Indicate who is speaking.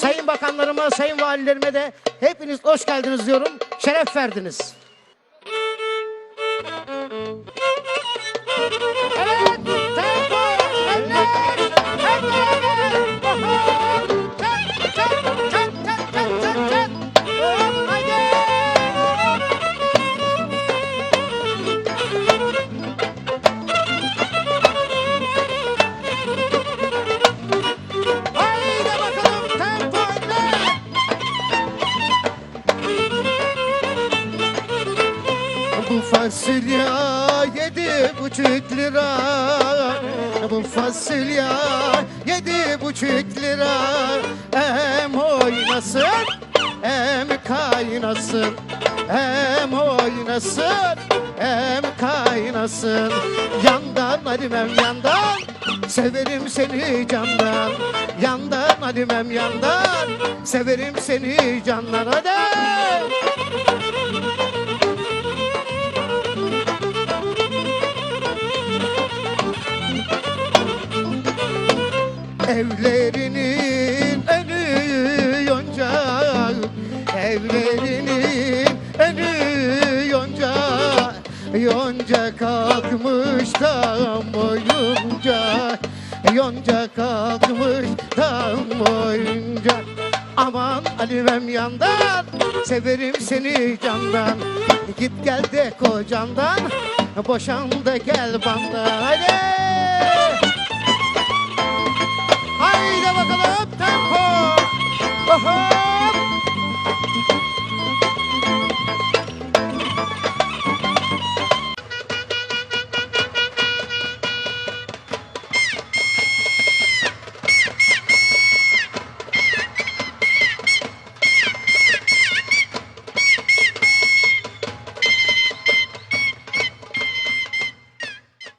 Speaker 1: sayın bakanlarıma, sayın valilerime de hepiniz hoş geldiniz diyorum. Şeref verdiniz.
Speaker 2: Bu fasulye yedi buçuk lira. Bu fasulye yedi buçuk lira. Hem oynasın hem kaynasın. Hem oynasın hem kaynasın. Yandan halimem yandan. Severim seni candan. Yandan halimem yandan. Severim seni candan Hadi Evlerinin önü yonca Evlerinin önü yonca Yonca kalkmış tam boyunca Yonca kalkmış tam boyunca. Aman Alimem yandan Severim seni candan. Git gel de kocandan Boşan da gel bandan Hadi!